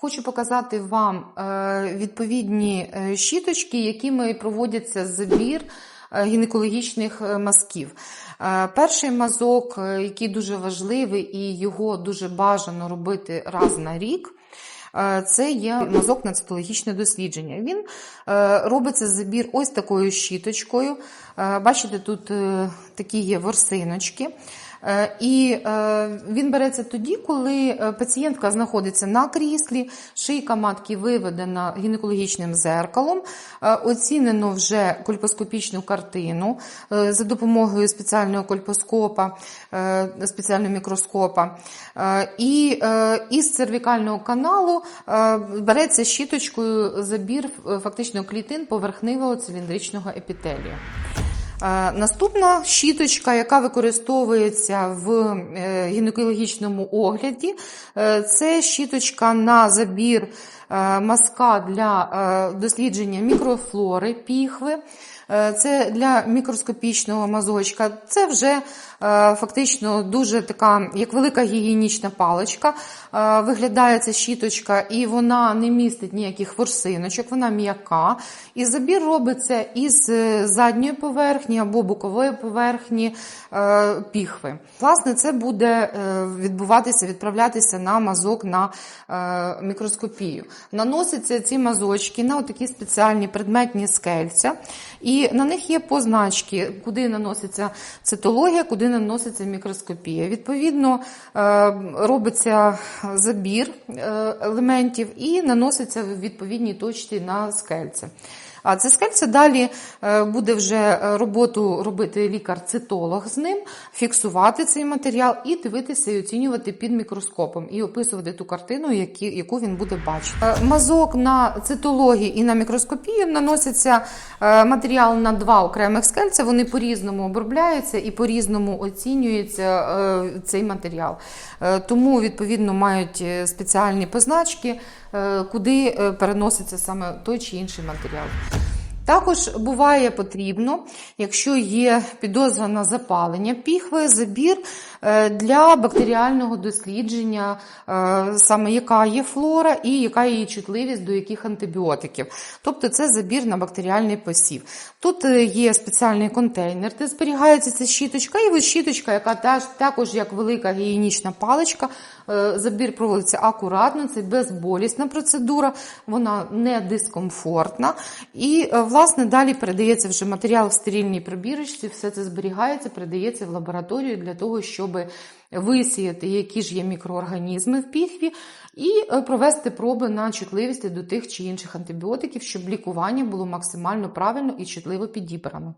Хочу показати вам е, відповідні е, щіточки, якими проводиться забір е, гінекологічних мазків. Перший мазок, який дуже важливий і його дуже бажано робити раз на рік. Це є мазок на цитологічне дослідження. Він робиться забір ось такою щіточкою. Бачите, тут такі є ворсиночки. Е, І е, він береться тоді, коли е, пацієнтка знаходиться на кріслі, шийка матки виведена гінекологічним зеркалом, оцінено вже кольпоскопічну картину за допомогою спеціального кольпоскопа, спеціального мікроскопа. І із цервікального каналу береться щіточкою забір фактично клітин поверхневого циліндричного епітелію. Е, Наступна щіточка, яка використовується в е, гінекологічному огляді, е, це щіточка на забір мазка для дослідження мікрофлори піхви. Це для мікроскопічного мазочка. Це вже фактично дуже така, як велика гігієнічна паличка. Виглядає ця щіточка, і вона не містить ніяких ворсиночок, вона м'яка. І забір робиться із задньої поверхні або бокової поверхні е, піхви. Власне, це буде е, відбуватися, відправлятися на мазок на е, мікроскопію. Наносяться ці мазочки на такі спеціальні предметні скельця, і на них є позначки, куди наноситься цитологія, куди наноситься мікроскопія. Відповідно, робиться забір елементів і наноситься в відповідній точці на скельце. А це скельце далі е, буде вже роботу робити лікар-цитолог з ним, фіксувати цей матеріал і дивитися і оцінювати під мікроскопом, і описувати ту картину, яку він буде бачити. Е, Мазок на цитології і на мікроскопію наноситься е, матеріал на два окремих скельця. Вони по-різному обробляються і по-різному оцінюється е, цей матеріал. Тому, відповідно, мають спеціальні позначки, куди переноситься саме той чи інший матеріал. Також буває потрібно, якщо є підозра на запалення піхви, забір е, для бактеріального дослідження, е, саме яка є флора і яка її чутливість до яких антибіотиків. Тобто це забір на бактеріальний посів. Тут е, є спеціальний контейнер, де зберігається ця щіточка, і ось щіточка, яка теж, також як велика гігієнічна паличка. Забір проводиться акуратно, це безболісна процедура, вона не дискомфортна. І, е, власне, далі передається вже матеріал в стерильній прибірочці, все це зберігається, передається в лабораторію для того, щоб висіяти, які ж є мікроорганізми в піхві, і е, провести проби на чутливість до тих чи інших антибіотиків, щоб лікування було максимально правильно і чутливо підібрано.